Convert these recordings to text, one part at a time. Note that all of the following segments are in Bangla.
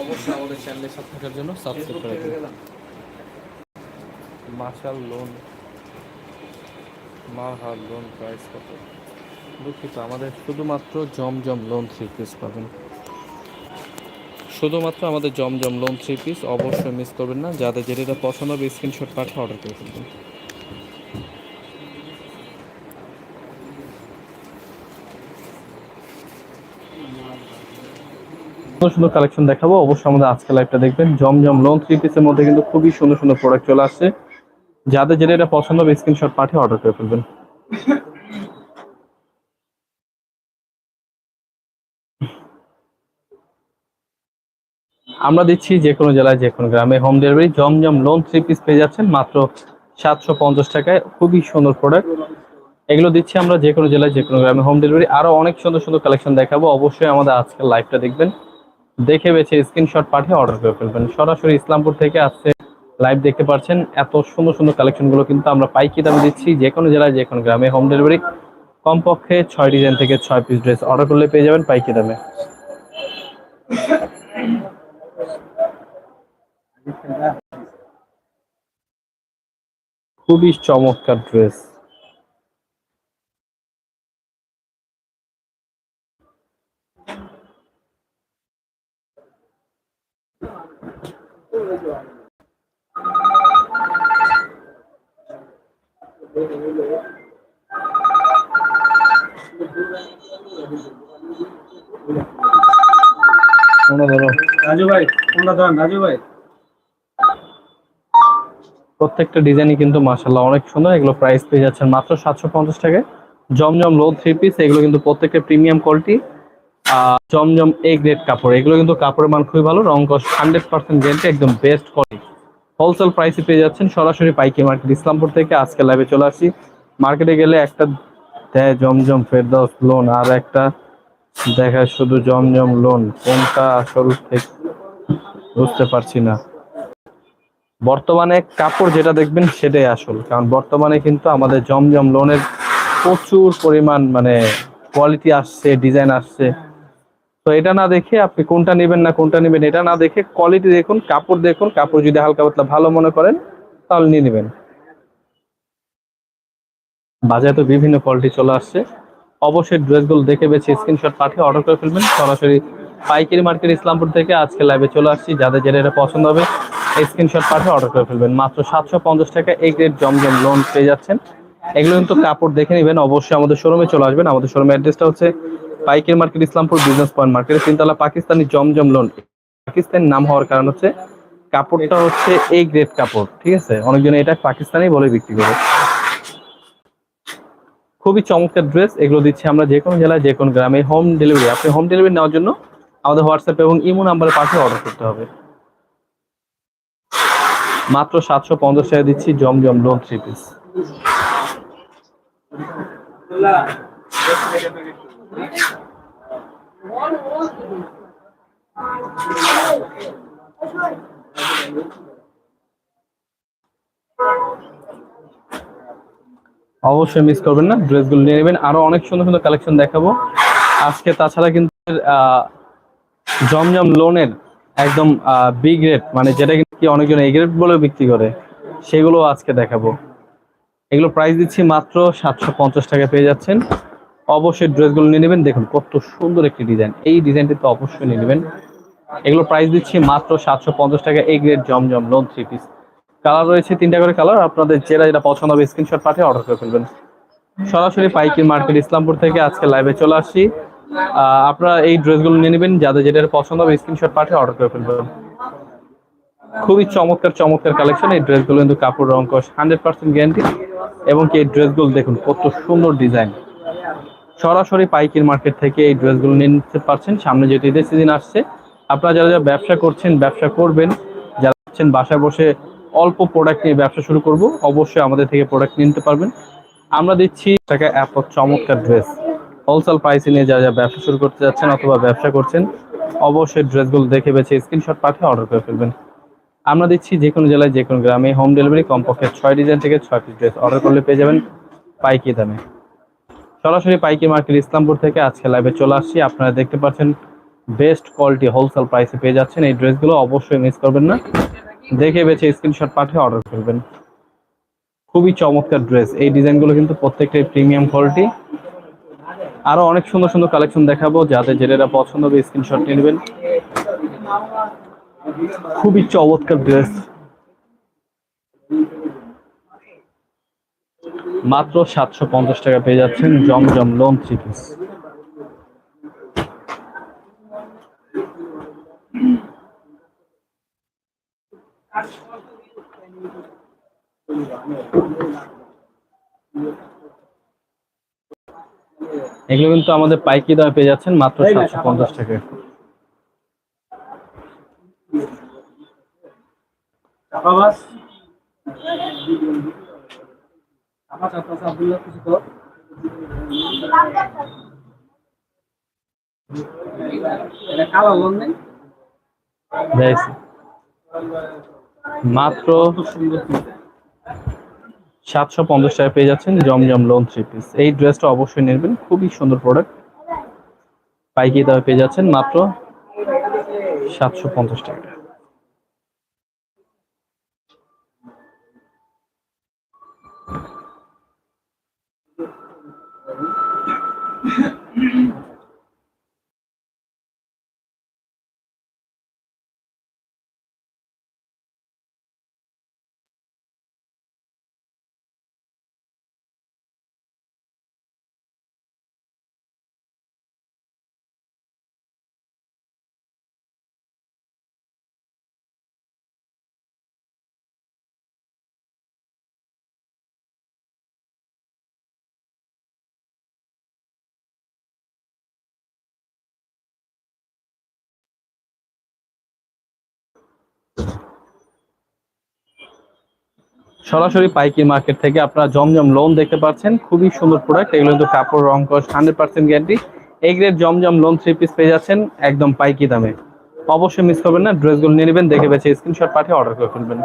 অবশ্যই আমাদের চ্যানেলে থাকার জন্য লোন কত? দুঃখিত, আমাদের শুধুমাত্র জমজম লোন থ্রি পিস পাবেন। শুধুমাত্র আমাদের জমজম লোন থ্রি পিস অবশ্যই মিস করবেন না। যাদের যেটা পছন্দ হবে স্ক্রিনশট পাঠিয়ে অর্ডার করে ফেলবেন। সুন্দর সুন্দর কালেকশন দেখাবো। অবশ্যই আমাদের আজকে লাইভটা দেখবেন। জমজম লোন থ্রি পিসের মধ্যে কিন্তু খুবই সুন্দর সুন্দর প্রোডাক্ট চলে আসছে। যাদের যেটা পছন্দ হবে স্ক্রিনশট পাঠিয়ে অর্ডার করে ফেলবেন। আমরা দিচ্ছি যে কোনো জেলায় যে কোনো গ্রামে home delivery Zamzam lawn three piece পেয়ে যাচ্ছেন, মাত্র সাতশো পঞ্চাশ টাকায়। খুবই সুন্দর প্রোডাক্ট এগুলো দিচ্ছি আমরা যে কোনো জেলায় যে কোনো গ্রামে হোম ডেলিভারি আরও অনেক সুন্দর সুন্দর কালেকশন দেখাবো। অবশ্যই আমাদের আজকের লাইভটা দেখবেন। দেখে বেছে স্ক্রিনশট পাঠিয়ে অর্ডার করে ফেলবেন। সরাসরি ইসলামপুর থেকে আসছে লাইভ দেখতে পাচ্ছেন এত সুন্দর সুন্দর কালেকশনগুলো কিন্তু আমরা পাইকি দামে দিচ্ছি। যে কোনো জেলায় যে কোনো গ্রামে হোম ডেলিভারি কমপক্ষে ছয় ডিজাইন থেকে ছয় পিস ড্রেস অর্ডার করলে পেয়ে যাবেন পাইকি দামে। খুবই চমৎকার ড্রেস। রাজু ভাই কোনটা দেন রাজু ভাই। প্রত্যেকটা ডিজাইনই কিন্তু মাশাল্লাহ অনেক সুন্দর। এগুলো প্রাইস পেয়ে যাচ্ছেন মাত্র সাতশো পঞ্চাশ টাকায়। জমজম লো থ্রি পিস এগুলো কিন্তু প্রত্যেকটা premium quality Zamzam A grade কাপড়, এগুলো কিন্তু কাপড়ের মান খুবই ভালো, রং কস হান্ড্রেড পার্সেন্ট গ্যারেন্টি একদম বেস্ট কোয়ালিটি হোলসেল প্রাইসে পেয়ে যাচ্ছেন সরাসরি পাইকি মার্কেট ইসলামপুর থেকে আজকে লাইভে চলে আসি মার্কেটে গেলে একটা দেয় জমজম ফেরদাউস লোন আর একটা দেখায় শুধু জমজম লোন কোনটা আসল ঠিক বুঝতে পারছি না। বর্তমানে কাপড় যেটা দেখবেন সেটাই আসল। কারণ বর্তমানে কিন্তু আমাদের জমজম লোনের প্রচুর পরিমাণ মানে কোয়ালিটি আসছে ডিজাইন আসছে। তো এটা না দেখে আপনি কোনটা নেবেন না কোনটা নেবেন, এটা না দেখে কোয়ালিটি দেখুন, কাপড় দেখুন, কাপড় যদি হালকা পাতলা ভালো মনে করেন, তাহলে নিয়ে নেবেন। বাজারে তো বিভিন্ন কোয়ালিটি চলে আসছে। অবশ্যই ড্রেসগুলো দেখে বেছে স্ক্রিনশট পাঠিয়ে অর্ডার করে ফেলবেন। সরাসরি পাইকারি মার্কেট ইসলামপুর থেকে আজকে লাইভে চলে আসছি। যাদের যেটা এটা পছন্দ হবে স্ক্রিনশট পাঠিয়ে অর্ডার করে ফেলবেন। মাত্র সাতশো পঞ্চাশ টাকা এই গ্রেড জমজম লোন পেয়ে যাচ্ছেন। এগুলো কিন্তু কাপড় দেখে নেবেন। অবশ্যই আমাদের শোরুমে চলে আসবেন। আমাদের শোরুমের অ্যাড্রেসটা হচ্ছে পাইকারি মার্কেট ইসলামপুর বিজনেস পয়েন্ট মার্কেটের তিনতলা পাকিস্তানি জমজম লোন পাকিস্তানি নাম হওয়ার কারণ হচ্ছে কাপড়টা হচ্ছে এই গ্রেড কাপড়, ঠিক আছে? অনেকজন এটা পাকিস্তানি বলে বিক্রি করে। খুবই চমৎকার ড্রেস এগুলো দিচ্ছি আমরা যে কোনো জেলায়, যে কোনো গ্রামে। হোম ডেলিভারি আপনি হোম ডেলিভারি নেওয়ার জন্য আমাদের হোয়াটসঅ্যাপ এবং ইমো নাম্বারে পাঠিয়ে অর্ডার করতে হবে। মাত্র সাতশো পঞ্চাশ টাকা দিচ্ছি জমজম লোন থ্রি পিস। অবশ্যই মিস করবেন না ড্রেসগুলো নিয়ে নেবেন। আরও অনেক সুন্দর সুন্দর কালেকশন দেখাবো। আজকে তাছাড়া কিন্তু জমজম লোনের একদম বিগ রেট মানে যেটা কি অনেকজন এই গ্রেড বলে বিক্রি করে সেগুলো আজকে দেখাবো। এগুলো প্রাইস দিচ্ছি মাত্র সাতশো পঞ্চাশ টাকা পেয়ে যাচ্ছেন। অবশ্যই ড্রেসগুলো নিয়ে নেবেন দেখুন কত সুন্দর একটি ডিজাইন এই ডিজাইনটি তো অবশ্যই নিয়ে নেবেন। এগুলো প্রাইস দিচ্ছি মাত্র সাতশো পঞ্চাশ টাকা এই grade Zamzam lawn three piece colour রয়েছে তিনটা করে কালার আপনাদের যেটা যেটা পছন্দ হবে স্ক্রিনশট পাঠিয়ে অর্ডার করে ফেলবেন। সরাসরি পাইকি মার্কেট ইসলামপুর থেকে আজকে লাইভে চলে আহ, আপনারা এই ড্রেসগুলো নিয়ে নেবেন, যাদের যেটা পছন্দ হবে স্ক্রিনশট পাঠিয়ে অর্ডার করে ফেলবেন। খুবই চমৎকার চমৎকার কালেকশন এই ড্রেসগুলো কিন্তু কাপড় রং কস হান্ড্রেড পার্সেন্ট গ্যারান্টি এবং কি এই ড্রেসগুলো দেখুন, কত সুন্দর ডিজাইন সরাসরি পাইকির মার্কেট থেকে এই ড্রেসগুলো নিয়ে নিতে পারছেন, সামনে যেহেতু ঈদের সিজন আসছে, আপনারা যারা যারা ব্যবসা করছেন, ব্যবসা করবেন, যারা হচ্ছেন বাসায় বসে অল্প প্রোডাক্ট নিয়ে ব্যবসা শুরু করব, অবশ্যই আমাদের থেকে প্রোডাক্ট নিতে পারবেন। আমরা দিচ্ছি টাকা এত চমৎকার ড্রেস হোলসেল প্রাইসে নিয়ে যা যা ব্যবসা শুরু করতে যাচ্ছেন অথবা ব্যবসা করছেন, অবশ্যই ড্রেসগুলো দেখে বেছে স্ক্রিনশট পাঠিয়ে অর্ডার করে ফেলবেন। আমরা দিচ্ছি যে কোনো জেলায় যে কোনো গ্রামে হোম ডেলিভারি কমপক্ষে ছয় ডিজাইন থেকে ছয় পিস ড্রেস অর্ডার করলে পেয়ে যাবেন পাইকি দামে। সরাসরি পাইকি মার্কেট ইসলামপুর থেকে আজকে লাইভে চলে আসছি। আপনারা দেখতে পাচ্ছেন বেস্ট কোয়ালিটি হোলসেল প্রাইসে পেয়ে যাচ্ছেন। এই ড্রেসগুলো অবশ্যই মিস করবেন না। দেখে বেছে স্ক্রিনশট পাঠিয়ে অর্ডার করবেন। খুবই চমৎকার ড্রেস এই ডিজাইনগুলো কিন্তু প্রত্যেকটাই প্রিমিয়াম কোয়ালিটি আরও অনেক সুন্দর সুন্দর কালেকশন দেখাবো। যাতে যেটা পছন্দ হবে স্ক্রিনশট নিয়ে নেবেন। খুবই চমৎকার ড্রেস মাত্র সাতশো পঞ্চাশ টাকা পেয়ে যাচ্ছেন জমজম লোন থ্রি পিস এগুলো কিন্তু আমাদের পাইকি দামে পেয়ে যাচ্ছেন মাত্র সাতশো পঞ্চাশ টাকায় চাপাবাস সাতশো পঞ্চাশ টাকা পেয়ে যাচ্ছেন জমজম লোন থ্রি পিস এই ড্রেসটা অবশ্যই নেবেন, খুবই সুন্দর প্রোডাক্ট পাইকি দামে পেয়ে যাচ্ছেন মাত্র সাতশো পঞ্চাশ টাকা। সরাসরি পাইকি মার্কেট থেকে আপনারা জমজম লোন দেখতে পাচ্ছেন। খুবই সুন্দর প্রোডাক্ট এগুলো কিন্তু কাপড়, রং কস হান্ড্রেড পার্সেন্ট গ্যারান্টি এই grade Zamzam lawn three piece পেয়ে যাচ্ছেন একদম পাইকি দামে। অবশ্যই মিস করবেন না ড্রেসগুলো নিয়ে নেবেন, দেখে বেছে স্ক্রিনশট পাঠিয়ে অর্ডার করে ফেলবেন।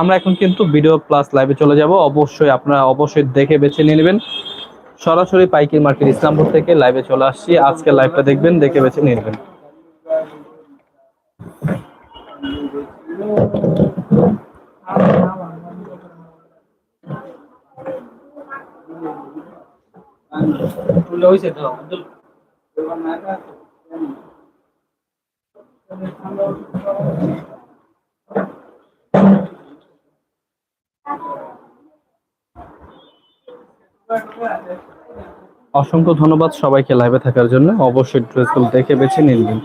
আমরা এখন কিন্তু ভিডিও প্লাস লাইভে চলে যাব। অবশ্যই আপনারা অবশ্যই দেখে বেছে নিয়ে নেবেন। সরাসরি পাইকির মার্কেট ইসলামপুর থেকে লাইভে চলে আসছি। আজকে লাইভটা দেখবেন, দেখে বেছে নিয়ে নেবেন তো আব্দুল অসংখ্য ধন্যবাদ সবাইকে লাইভে থাকার জন্য। অবশ্যই ড্রেসগুলো দেখে বেছে নিয়ে নেবেন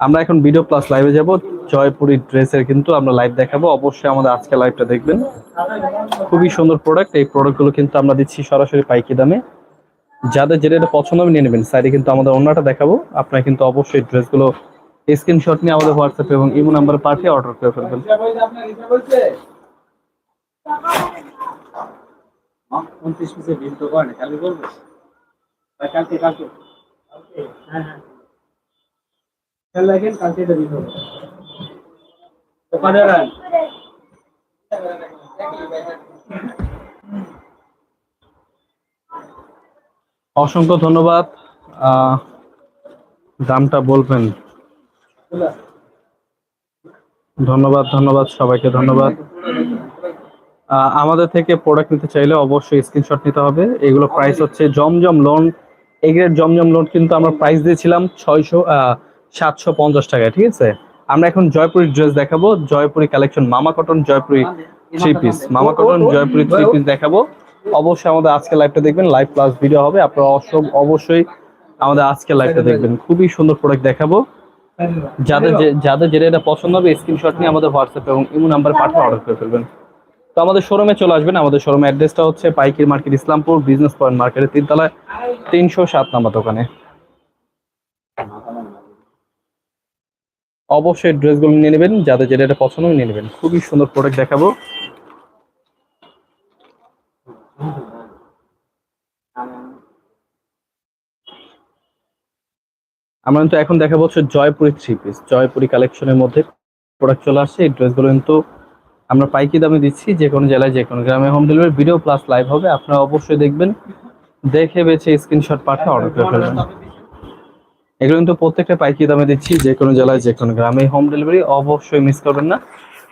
আমরা এখন ভিডিও প্লাস লাইভে যাব। জয়পুরি ড্রেসের কিন্তু আমরা লাইভ দেখাবো। অবশ্যই আমাদের আজকে লাইভটা দেখবেন। খুবই সুন্দর প্রোডাক্ট এই প্রোডাক্টগুলো কিন্তু আমরা দিচ্ছি সরাসরি পাইকি দামে। যাদের যেটা এটা পছন্দ হবে নিয়ে নেবেন। সাইডে কিন্তু আমাদের অন্যটা দেখাবো। আপনারা কিন্তু অবশ্যই ড্রেসগুলো স্ক্রিনশট নিয়ে আমাদের হোয়াটসঅ্যাপ এবং ইমো নাম্বারে পাঠিয়ে অর্ডার করে ফেলবেন। আপনার ইচ্ছা বলছে উনত্রিশ পিসের ডিম তো করেন কালকে করবে কালকে কালকে। হ্যাঁ হ্যাঁ। কালকে এটা দিতে হবে। ওখানে অসংখ্য ধন্যবাদ। দামটা বলবেন। ধন্যবাদ ধন্যবাদ, সবাইকে ধন্যবাদ। আমাদের থেকে প্রোডাক্ট নিতে চাইলে অবশ্যই স্ক্রিনশট নিতে হবে। এগুলো প্রাইস হচ্ছে জমজম লোন এই গ্রেড জমজম লোন কিন্তু আমরা প্রাইস দিয়েছিলাম ছয়শো সাতশো পঞ্চাশ টাকা ঠিক আছে? আমরা এখন জয়পুরি ড্রেস দেখাবো। জয়পুরি কালেকশন মামা কটন জয়পুরি থ্রি পিস মামা কটন জয়পুরি থ্রি পিস দেখাবো। অবশ্যই আমাদের আজকে লাইভটা দেখবেন। লাইভ প্লাস ভিডিও হবে। আপনারা অবশ্য- অবশ্যই আমাদের আজকে লাইভটা দেখবেন। খুবই সুন্দর প্রোডাক্ট দেখাবো। যাদের যাদের যেটা এটা পছন্দ হবে স্ক্রিনশট নিয়ে আমাদের হোয়াটসঅ্যাপ এবং ইমো নাম্বার পাঠিয়ে অর্ডার করে ফেলবেন। তো আমাদের শোরুমে চলে আসবেন। আমাদের শোরুমের অ্যাড্রেসটা হচ্ছে পাইকির মার্কেট ইসলামপুর বিজনেস পয়েন্ট মার্কেটের তিনতলায় তিনশো সাত নাম্বার দোকানে। অবশ্যই ড্রেসগুলো নিয়ে নেবেন, যাদের যেটা এটা পছন্দ নিয়ে নেবেন। খুবই সুন্দর প্রোডাক্ট দেখাবো। আমরা কিন্তু এখন দেখাবো হচ্ছে জয়পুরি থ্রি পিস জয়পুরি কালেকশনের মধ্যে প্রোডাক্ট চলে আসছে, এই ড্রেসগুলো কিন্তু আমরা পাইকি দামে দিচ্ছি, যে কোনো জেলায়, যে কোনো গ্রামে home delivery video plus live হবে। আপনারা অবশ্যই দেখবেন, দেখে বেছে স্ক্রিনশট পাঠিয়ে অর্ডার করে ফেলবেন। এগুলো কিন্তু প্রত্যেকটা পাইকি দামে দিচ্ছি, যে কোনো জেলায়, যে কোনো গ্রামে। হোম ডেলিভারি অবশ্যই মিস করবেন না।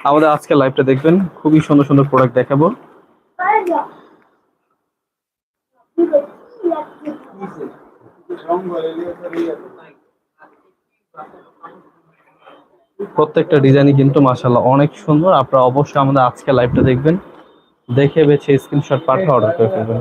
আমাদের আজকে লাইভটা দেখবেন, খুবই সুন্দর সুন্দর প্রোডাক্ট দেখাবো। প্রত্যেকটা ডিজাইনই কিন্তু মাশাল্লাহ অনেক সুন্দর। আপনারা অবশ্যই আমাদের আজকে লাইভটা দেখবেন। দেখে বেছে স্ক্রিনশট পাঠিয়ে অর্ডার করে ফেলবেন।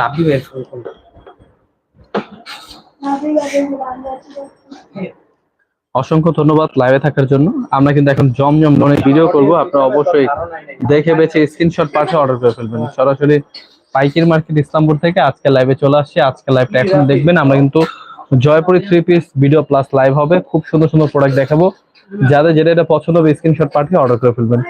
রাব্বি বের করে কোনটা অসংখ্য ধন্যবাদ লাইভে থাকার জন্য। আমরা কিন্তু এখন জমজম লোনের ভিডিও করব। আপনারা অবশ্যই দেখে বেছে স্ক্রিনশট পাঠিয়ে অর্ডার করে ফেলবেন। সরাসরি পাইকির মার্কেট ইসলামপুর থেকে আজকে লাইভে চলে আসছে। আজকে লাইভটা এখন দেখবেন। আমরা কিন্তু Jaipuri three piece video plus live হবে। খুব সুন্দর সুন্দর প্রোডাক্ট দেখাবো। যাদের যেটা এটা পছন্দ হবে স্ক্রিনশট পাঠিয়ে অর্ডার করে ফেলবেন।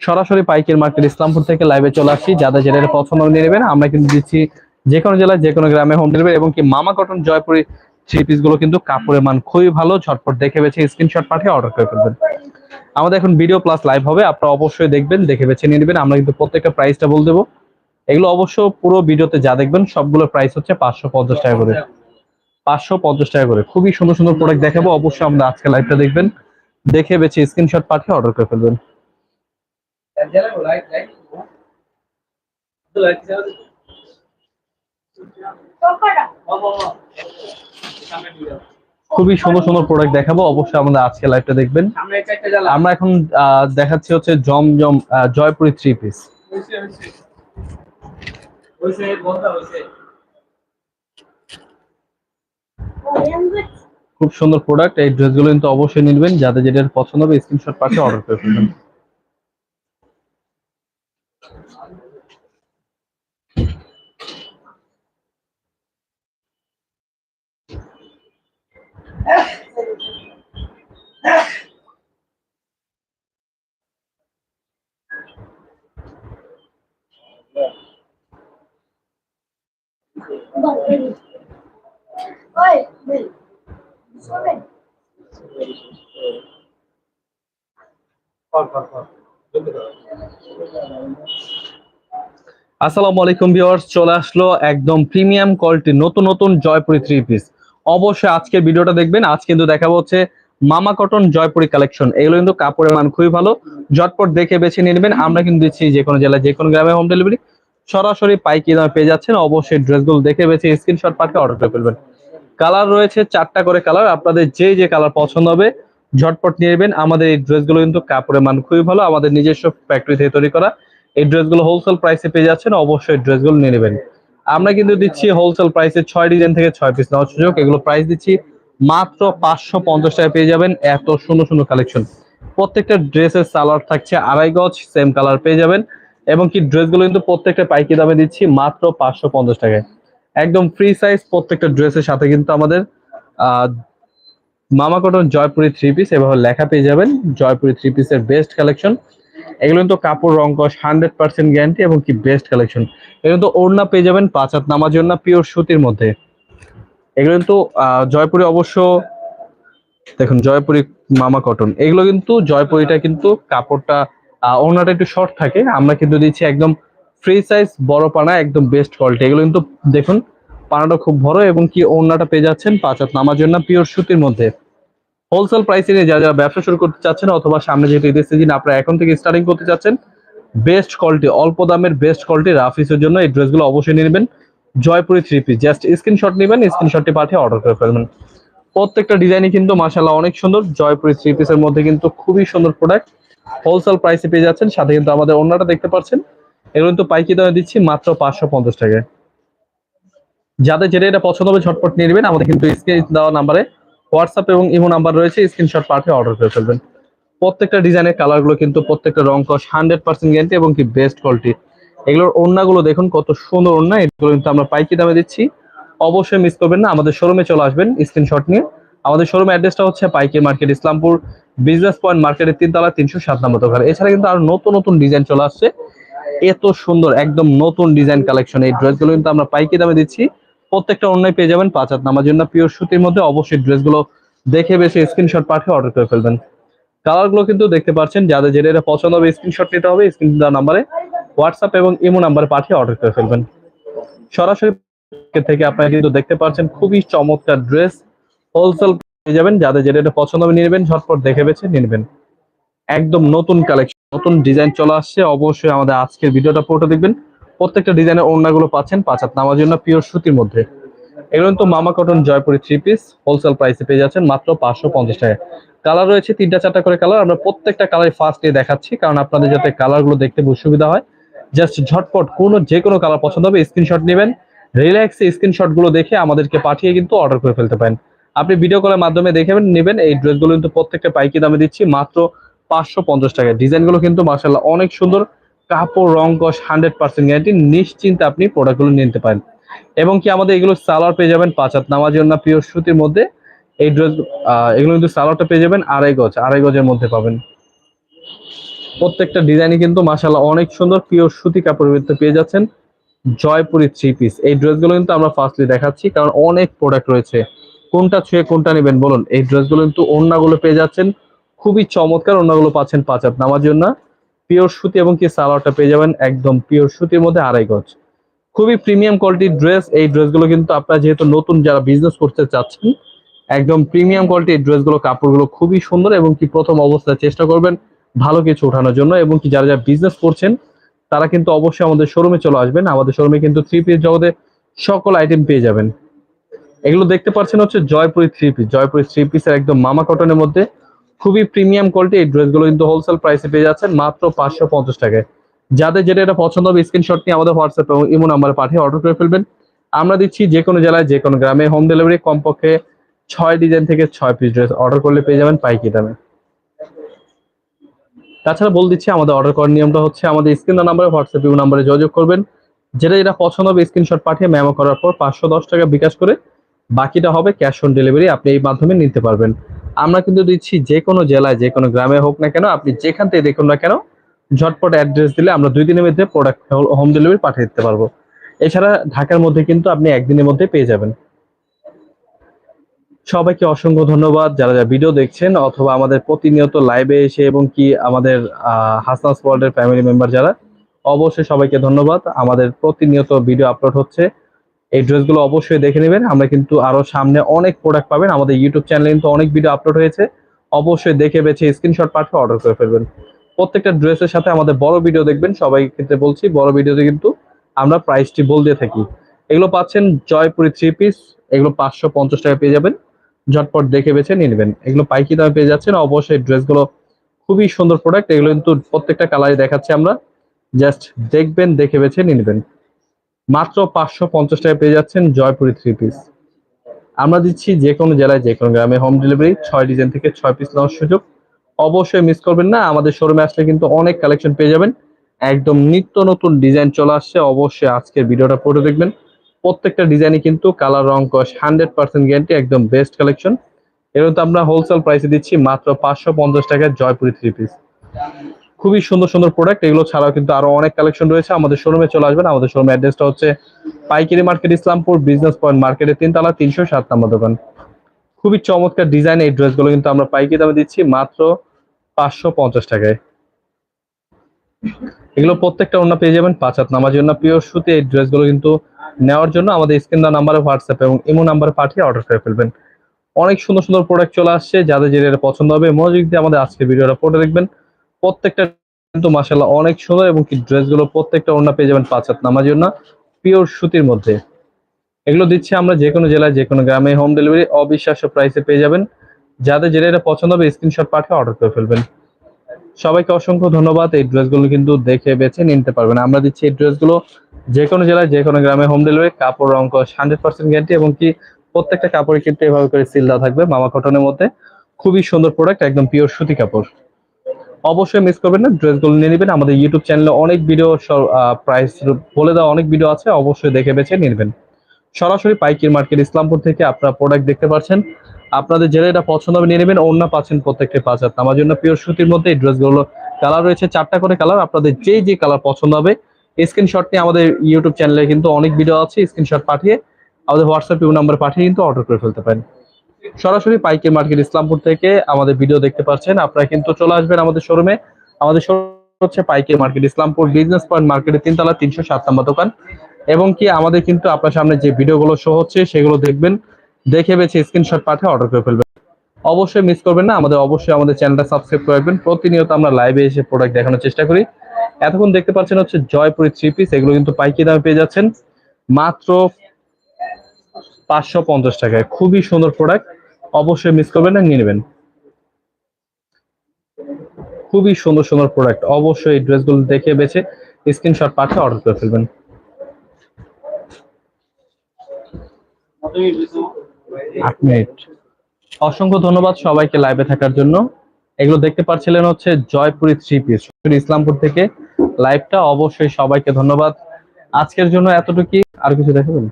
সরাসরি পাইকির মার্কেট ইসলামপুর থেকে লাইভে চলে আসছি। যাদের এটা পছন্দ নিয়ে নেবেন, আমরা কিন্তু দিচ্ছি যে কোনো জেলায় যে কোনো গ্রামে হোম ডেলিভারি এবং কি মামা কটন জয়পুরি থ্রি পিসগুলো কিন্তু কাপড়ের মান খুবই ভালো। ঝটপট দেখে বেছে স্ক্রিনশট পাঠিয়ে অর্ডার করে ফেলবেন। আমাদের এখন ভিডিও প্লাস লাইভ হবে, আপনারা অবশ্যই দেখবেন, দেখে বেছে নিয়ে নেবেন। আমরা কিন্তু প্রত্যেকটা প্রাইসটা বলে দেবো। এগুলো অবশ্য পুরো ভিডিওতে যা দেখবেন সবগুলোর প্রাইস হচ্ছে পাঁচশো পঞ্চাশ টাকা করে। পাঁচশো পঞ্চাশ টাকা করে। খুবই সুন্দর সুন্দর প্রোডাক্ট দেখাবো। অবশ্যই আমরা আজকে লাইভটা দেখবেন। দেখে বেছে স্ক্রিনশট পাঠিয়ে অর্ডার করে ফেলবেন। খুবই সুন্দর সুন্দর প্রোডাক্ট দেখাবো। অবশ্যই আমাদের আজকে লাইভটা দেখবেন। সামনে এই চারটা জ্বালা। আমরা এখন আহ, দেখাচ্ছি হচ্ছে জমজম আহ, জয়পুরি থ্রি পিস হইছে হইছে হইছে বলতা হইছে খুব সুন্দর প্রোডাক্ট এই ড্রেসগুলো কিন্তু অবশ্যই নিবেন। যাদের যেটা পছন্দ হবে স্ক্রিনশট পাঠিয়ে অর্ডার করে ফেলবেন। Oi, কর আসসালামু আলাইকুম চলে আসলো একদম প্রিমিয়াম কোয়ালিটি নতুন নতুন জয়পুরি থ্রি পিস অবশ্যই আজকের ভিডিওটা দেখবেন। আজ কিন্তু দেখাবো হচ্ছে মামা কটন জয়পুরি কালেকশন এগুলো কিন্তু কাপড়ের মান খুবই ভালো। ঝটপট দেখে বেছে নিয়ে নেবেন। আমরা কিন্তু দিচ্ছি যে কোনো জেলায়, যে কোনো গ্রামে হোম ডেলিভারি সরাসরি পাইকি দামে পেয়ে যাচ্ছেন। অবশ্যই ড্রেসগুলো দেখে বেছে স্ক্রিনশট পাঠিয়ে অর্ডার করে ফেলবেন। কালার রয়েছে চারটা করে কালার আপনাদের যে যে কালার পছন্দ হবে, ঝটপট নিয়ে নেবেন। আমাদের এই ড্রেসগুলো কিন্তু কাপড়ের মান খুবই ভালো। আমাদের নিজস্ব ফ্যাক্টরি থেকে তৈরি করা। এই ড্রেসগুলো হোলসেল প্রাইসে পেয়ে যাচ্ছেন। অবশ্যই ড্রেসগুলো নিয়ে নেবেন। আমরা কিন্তু দিচ্ছি হোলসেল প্রাইসে ছয় ডিজাইন থেকে ছয় পিস নেওয়ার সুযোগ। এগুলো প্রাইস দিচ্ছি মাত্র পাঁচশো পঞ্চাশ টাকা পেয়ে যাবেন এত সুন্দর সুন্দর কালেকশন প্রত্যেকটা ড্রেসের সালোয়ার থাকছে আড়াই গজ সেম কালার পেয়ে যাবেন। এবং কি ড্রেসগুলো কিন্তু প্রত্যেকটা পাইকি দামে দিচ্ছি মাত্র পাঁচশো পঞ্চাশ টাকায়। একদম ফ্রি সাইজ প্রত্যেকটা ড্রেসের সাথে কিন্তু আমাদের মামা কটন জয়পুরি থ্রি পিস এভাবে লেখা পেয়ে যাবেন। জয়পুরি থ্রি পিসের বেস্ট কালেকশন এগুলো কিন্তু কাপড় রং কস হান্ড্রেড পার্সেন্ট গ্যারান্টি এবং কি বেস্ট কালেকশন এগুলো কিন্তু ওড়না পেয়ে যাবেন পাঁচ হাত নামার জন্য পিওর সুতির মধ্যে। এগুলো কিন্তু জয়পুরি অবশ্য দেখুন জয়পুরি মামা কটন এগুলো কিন্তু জয়পুরিটা কিন্তু কাপড়টা আহ, ওড়নাটা একটু শর্ট থাকে। আমরা কিন্তু দিচ্ছি একদম ফ্রি সাইজ বড় পানা একদম বেস্ট কোয়ালিটি এগুলো কিন্তু দেখুন পানাটা খুব বড় এবং কি ওড়নাটা পেয়ে যাচ্ছেন পাঁচ হাত নামার জন্য পিওর সুতির মধ্যে। হোলসেল প্রাইসে নিয়ে যারা যারা ব্যবসা শুরু করতে চাচ্ছেন অথবা সামনে যেহেতু ঈদের সিজন আপনারা এখন থেকে স্টার্টিং করতে চাচ্ছেন বেস্ট কোয়ালিটি অল্প দামের বেস্ট কোয়ালিটি রাফিসের জন্য এই ড্রেসগুলো অবশ্যই নিয়ে নেবেন। Jaipuri three piece just screenshot নেবেন স্ক্রিনশটটি পাঠিয়ে অর্ডার করে ফেলবেন। প্রত্যেকটা ডিজাইনই কিন্তু মাশাআল্লাহ অনেক সুন্দর। জয়পুরি থ্রি পিসের মধ্যে কিন্তু খুবই সুন্দর প্রোডাক্ট হোলসেল প্রাইসে পেয়ে যাচ্ছেন, সাথে কিন্তু আমাদের অন্যটা দেখতে পাচ্ছেন। এগুলো কিন্তু পাইকি দামে দিচ্ছি মাত্র পাঁচশো পঞ্চাশ টাকায়। যাদের যেটা এটা পছন্দ হবে ঝটপট নিয়ে নেবেন, আমাদের কিন্তু স্ক্রিন দেওয়া নাম্বারে হোয়াটসঅ্যাপ এবং ইমো নাম্বার রয়েছে স্ক্রিনশট পাঠিয়ে অর্ডার করে ফেলবেন। প্রত্যেকটা ডিজাইনের কালারগুলো কিন্তু প্রত্যেকটা রং কস হান্ড্রেড পার্সেন্ট গ্যারান্টি এবং কি বেস্ট কোয়ালিটি এগুলোর ওড়নাগুলো দেখুন, কত সুন্দর ওড়না, এগুলো কিন্তু আমরা পাইকি দামে দিচ্ছি। অবশ্যই মিস করবেন না, আমাদের শোরুমে চলে আসবেন স্ক্রিনশট নিয়ে। আমাদের শোরুম অ্যাড্রেসটা হচ্ছে পাইকি মার্কেট ইসলামপুর বিজনেস পয়েন্ট মার্কেটের তিনতলা, তিনশো সাত নম্বর দোকান। এছাড়া কিন্তু আরও নতুন নতুন ডিজাইন চলে আসছে। এত সুন্দর, একদম নতুন ডিজাইন কালেকশন এই ড্রেসগুলো কিন্তু আমরা পাইকি দামে দিচ্ছি। প্রত্যেকটা অন্যায় পেয়ে যাবেন পাঁচ হাত নামার জন্য। পিওর সুতির মধ্যে অবশ্যই ড্রেসগুলো দেখে বেশি স্ক্রিনশট পাঠিয়ে অর্ডার করে ফেলবেন। কালারগুলো কিন্তু দেখতে পাচ্ছেন, যাদের যেটা এটা পছন্দ হবে স্ক্রিনশট নিতে হবে স্ক্রিন নাম্বারে হোয়াটসঅ্যাপ এবং ইমো নাম্বারে পাঠিয়ে অর্ডার করে ফেলবেন। সরাসরি থেকে আপনারা কিন্তু দেখতে পাচ্ছেন খুবই চমৎকার ড্রেস হোলসেল পেয়ে যাবেন। যাদের যেটা এটা পছন্দ হবে নিয়ে নেবেন, ঝটপট দেখে বেছে নিয়ে নেবেন। একদম নতুন কালেকশন নতুন ডিজাইন চলে আসছে। অবশ্যই আমাদের আজকের ভিডিওটা পুরোটা দেখবেন। প্রত্যেকটা ডিজাইনের ওড়নাগুলো পাচ্ছেন পাঁচ হাত নামার জন্য পিওর সুতির মধ্যে। এগুলো কিন্তু মামা cotton Jaipuri three piece wholesale প্রাইসে পেয়ে যাচ্ছেন মাত্র পাঁচশো পঞ্চাশ টাকা। কালার রয়েছে তিনটা চারটা করে কালার আমরা প্রত্যেকটা কালার ফার্স্ট দিয়ে দেখাচ্ছি, কারণ আপনাদের যাতে কালারগুলো দেখতে সুবিধা হয়। জাস্ট ঝটপট কোনো যে কোনো কালার পছন্দ হবে স্ক্রিনশট নেবেন রিল্যাক্সে স্ক্রিনশটগুলো দেখে আমাদেরকে পাঠিয়ে কিন্তু অর্ডার করে ফেলতে পারেন। আপনি ভিডিও কলের মাধ্যমে দেখে নেবেন, এই ড্রেসগুলো কিন্তু প্রত্যেকটা পাইকি দামে দিচ্ছি মাত্র পাঁচশো পঞ্চাশ টাকা ডিজাইনগুলো কিন্তু মার্শাল্লাহ অনেক সুন্দর কাপড়, রং কস হান্ড্রেড পার্সেন্ট গ্যারান্টি নিশ্চিন্তে আপনি প্রোডাক্টগুলো নিতে পারেন। এবং কি আমাদের এগুলো সালোয়ার পেয়ে যাবেন পাঁচ হাত নামার জন্য, পিওর সুতির মধ্যে। এই ড্রেস এগুলো কিন্তু সালোয়ারটা পেয়ে যাবেন আড়াই গজ, আড়াই গজের মধ্যে পাবেন। প্রত্যেকটা ডিজাইনই কিন্তু মাশাল্লাহ অনেক সুন্দর পিওর সুতি কাপড়ের ভিতরে পেয়ে যাচ্ছেন। জয়পুরি থ্রি পিস এই ড্রেসগুলো কিন্তু আমরা ফার্স্টলি দেখাচ্ছি, কারণ অনেক প্রোডাক্ট রয়েছে। কোনটা ছুঁয়ে কোনটা নেবেন বলুন? এই ড্রেসগুলো কিন্তু ওড়নাগুলো পেয়ে যাচ্ছেন। খুবই চমৎকার অন্যগুলো পাচ্ছেন পাঁচ হাত নামার পিওর সুতি এবং কি সালোয়ারটা পেয়ে যাবেন একদম পিওর সুতির মধ্যে আড়াই গজ। খুবই প্রিমিয়াম কোয়ালিটির ড্রেস, এই ড্রেসগুলো কিন্তু আপনারা যেহেতু নতুন যারা বিজনেস করতে চাচ্ছেন, একদম প্রিমিয়াম কোয়ালিটির ড্রেসগুলো, কাপড়গুলো খুবই সুন্দর এবং কি প্রথম অবস্থায় চেষ্টা করবেন ভালো কিছু ওঠানোর জন্য এবং কি যারা যারা বিজনেস করছেন, তারা কিন্তু অবশ্যই আমাদের শোরুমে চলে আসবেন। আমাদের শোরুমে কিন্তু থ্রি পিস জগতে সকল আইটেম পেয়ে যাবেন। এগুলো দেখতে পাচ্ছেন হচ্ছে Jaipuri three piece Jaipuri three পিসের একদম মামা কটনের মধ্যে খুবই প্রিমিয়াম কোয়ালিটি এই ড্রেসগুলো কিন্তু হোলসেল প্রাইসে পেয়ে যাচ্ছেন মাত্র পাঁচশো পঞ্চাশ টাকায়। যাদের যেটা এটা পছন্দ হবে স্ক্রিনশট নিয়ে আমাদের হোয়াটসঅ্যাপ এবং ইমো নাম্বারে পাঠিয়ে অর্ডার করে ফেলবেন। আমরা দিচ্ছি যে কোনো জেলায় যে কোনো গ্রামে হোম ডেলিভারি কমপক্ষে ছয় ডিজাইন থেকে ছয় পিস ড্রেস অর্ডার করলে পেয়ে যাবেন পাইকি দামে। তাছাড়া বল দিচ্ছি, আমাদের অর্ডার করার নিয়মটা হচ্ছে আমাদের স্ক্রিন নাম্বারে হোয়াটসঅ্যাপ ইউ নাম্বারে যোগাযোগ করবেন। যেটা যেটা পছন্দ হবে স্ক্রিনশট পাঠিয়ে ম্যামো করার পর পাঁচশো দশ টাকা বিকাশ করে বাকিটা হবে ক্যাশ অন ডেলিভারি আপনি এই মাধ্যমে নিতে পারবেন। আমরা কিন্তু দিচ্ছি যে কোনো জেলায়, যে কোনো গ্রামে হোক না কেন, আপনি যেখান থেকে দেখুন না কেন, ঝটপট অ্যাড্রেস দিলে আমরা দুই দিনের মধ্যে প্রোডাক্ট হোম ডেলিভারি পাঠিয়ে দিতে পারব। এছাড়া ঢাকার মধ্যে কিন্তু আপনি একদিনের মধ্যে পেয়ে যাবেন। সবাইকে অসংখ্য ধন্যবাদ যারা যারা ভিডিও দেখছেন, অথবা আমাদের প্রতিনিয়ত লাইভে এসে এবং কি আমাদের হাসনাস ওয়ার্ল্ডের ফ্যামিলি মেম্বার যারা, অবশ্যই সবাইকে ধন্যবাদ। আমাদের প্রতিনিয়ত ভিডিও আপলোড হচ্ছে। এই ড্রেসগুলো অবশ্যই দেখে নেবেন। আমরা কিন্তু আরও সামনে অনেক প্রোডাক্ট পাবেন। আমাদের ইউটিউব চ্যানেলে কিন্তু অনেক ভিডিও আপলোড হয়েছে। অবশ্যই দেখে বেছে স্ক্রিনশট পাঠিয়ে অর্ডার করে ফেলবেন। প্রত্যেকটা ড্রেসের সাথে আমাদের বড় ভিডিও দেখবেন। সবাই ক্ষেত্রে বলছি, বড় ভিডিওতে কিন্তু আমরা প্রাইসটি বল দিয়ে থাকি। এগুলো পাচ্ছেন জয়পুরি থ্রি পিস এগুলো পাঁচশো পঞ্চাশ টাকা পেয়ে যাবেন। ঝটপট দেখে বেছে নিয়ে নেবেন। এগুলো পাইকি দামে পেয়ে যাচ্ছেন। অবশ্যই ড্রেসগুলো খুবই সুন্দর প্রোডাক্ট এগুলো কিন্তু প্রত্যেকটা কালারই দেখাচ্ছি আমরা। জাস্ট দেখবেন, দেখে বেছে নিয়ে নেবেন। মাত্র পাঁচশো পঞ্চাশ টাকা পেয়ে যাচ্ছেন জয়পুরি থ্রি পিস আমরা দিচ্ছি যে কোনো জেলায় যে কোনো গ্রামে হোম ডেলিভারি ছয় ডিজাইন থেকে ছয় পিস নেওয়ার সুযোগ। অবশ্যই মিস করবেন না, আমাদের শোরুমে আসলে কিন্তু অনেক কালেকশন পেয়ে যাবেন। একদম নিত্য নতুন ডিজাইন চলে আসছে, অবশ্যই আজকের ভিডিওটা পড়ে দেখবেন। প্রত্যেকটা ডিজাইনই কিন্তু কালার রং, কস হান্ড্রেড পার্সেন্ট গ্যারান্টি একদম বেস্ট কালেকশন এগুলো তো আমরা হোলসেল প্রাইসে দিচ্ছি মাত্র পাঁচশো পঞ্চাশ টাকায় জয়পুরি থ্রি পিস খুবই সুন্দর সুন্দর প্রোডাক্ট এগুলো ছাড়াও কিন্তু আরও অনেক কালেকশন রয়েছে। আমাদের শোরুমে চলে আসবেন। আমাদের শোরুম অ্যাড্রেসটা হচ্ছে পাইকারি মার্কেট ইসলামপুর বিজনেস পয়েন্ট মার্কেটের তিনতলা, তিনশো সাত নম্বর দোকান। খুবই চমৎকার ডিজাইন এই ড্রেসগুলো কিন্তু আমরা পাইকারি দামে দিচ্ছি মাত্র পাঁচশো পঞ্চাশ টাকায়। এগুলো প্রত্যেকটা অন্য পেয়ে যাবেন। পাঁচ হাত নামার জন্য পিওর সুতি। এই ড্রেসগুলো কিন্তু নেওয়ার জন্য আমাদের স্ক্রিন দা নাম্বারে হোয়াটসঅ্যাপ এবং ইমো নাম্বারে পাঠিয়ে অর্ডার করে ফেলবেন। অনেক সুন্দর সুন্দর প্রোডাক্ট চলে আসছে। যাদের যেটা পছন্দ হবে, মনোযোগ দিয়ে আমাদের আজকে ভিডিওটা পড়ে দেখবেন। প্রত্যেকটা কিন্তু মাসাল্লাহ অনেক সুন্দর এবং কি ড্রেসগুলো প্রত্যেকটা অন্য পেয়ে যাবেন পাঁচ হাত নামার জন্য পিওর সুতির মধ্যে। এগুলো দিচ্ছি আমরা যে কোনো জেলায় যে কোনো গ্রামে হোম ডেলিভারি, অবিশ্বাস্য প্রাইসে পেয়ে যাবেন। যাদের যেটা এটা পছন্দ হবে, স্ক্রিনশট পাঠিয়ে অর্ডার করে ফেলবেন। সবাইকে অসংখ্য ধন্যবাদ, এই ড্রেসগুলো কিন্তু দেখে বেছে নিতে পারবেন। আমরা দিচ্ছি এই ড্রেসগুলো যে কোনো জেলায় যে কোনো গ্রামে হোম ডেলিভারি, কাপড় রঙ হান্ড্রেড পার্সেন্ট গ্যারান্টি এবং কি প্রত্যেকটা কাপড়ে কিন্তু এভাবে করে সিল দেওয়া থাকবে, মামা কটনের মধ্যে। খুবই সুন্দর প্রোডাক্ট, একদম পিওর সুতি কাপড়। অবশ্যই মিস করবেন না ড্রেসগুলো নিয়ে নেবেন। আমাদের ইউটিউব চ্যানেলে অনেক ভিডিও প্রাইস বলে দেওয়া অনেক ভিডিও আছে, অবশ্যই দেখে বেছে নেবেন। সরাসরি পাইকির মার্কেট, ইসলামপুর থেকে আপনারা প্রোডাক্ট দেখতে পাচ্ছেন আপনাদের যেটা এটা পছন্দ হবে নিয়ে নেবেন অন্য পাচ্ছেন প্রত্যেকটি পাঁচ হাজার আমার জন্য পিওর সুতির মধ্যে এই ড্রেসগুলো কালার রয়েছে চারটা করে কালার আপনাদের যেই যে কালার পছন্দ হবে স্ক্রিনশট নিয়ে আমাদের ইউটিউব চ্যানেলে কিন্তু অনেক ভিডিও আছে স্ক্রিনশট পাঠিয়ে আমাদের হোয়াটসঅ্যাপ নাম্বার পাঠিয়ে কিন্তু অর্ডার করে ফেলতে পারেন। সরাসরি পাইকারি মার্কেট ইসলামপুর থেকে আমাদের ভিডিও দেখতে পাচ্ছেন। আপনারা কিন্তু চলে আসবেন আমাদের শোরুমে আমাদের শোরুম হচ্ছে পাইকারি মার্কেট ইসলামপুর বিজনেস পয়েন্ট মার্কেটের তিনতলা তিনশো সাত নম্বর দোকান। এবং কি আমাদের কিন্তু আপনার সামনে যে ভিডিওগুলো শো হচ্ছে সেগুলো দেখবেন, দেখে বেছে স্ক্রিনশট পাঠিয়ে অর্ডার করে ফেলবেন। অবশ্যই মিস করবেন না, আমাদের অবশ্যই আমাদের চ্যানেলটা সাবস্ক্রাইব করে রাখবেন। প্রতিনিয়ত আমরা লাইভে এসে প্রোডাক্ট দেখানোর চেষ্টা করি। এতক্ষণ দেখতে পাচ্ছেন হচ্ছে জয়পুরি থ্রি পিস এগুলো কিন্তু পাইকারি দামে পেয়ে যাচ্ছেন। মাত্র পাঁচশো পঞ্চাশ টাকায়। খুবই সুন্দর প্রোডাক্ট অবশ্যই মিস করবেন না, নিয়ে নেবেন। খুবই সুন্দর সুন্দর প্রোডাক্ট অবশ্যই এই ড্রেসগুলো দেখে বেছে স্ক্রিনশট পাঠিয়ে অর্ডার করে ফেলবেন। আট মিনিট। অসংখ্য ধন্যবাদ সবাইকে লাইভে থাকার জন্য। এগুলো দেখতে পাচ্ছিলেন হচ্ছে জয়পুরি থ্রি পিস ইসলামপুর থেকে লাইভটা অবশ্যই সবাইকে ধন্যবাদ। আজকের জন্য এতটুকুই। আর কিছু দেখাবেন?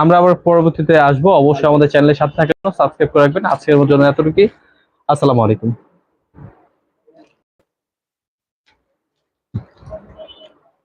আমরা আবার পরবর্তীতে আসব। অবশ্যই আমাদের চ্যানেলের সাথে থাকার জন্য সাবস্ক্রাইব করে রাখবেন। আজকের জন্য এতটুকুই। আসসালামু আলাইকুম।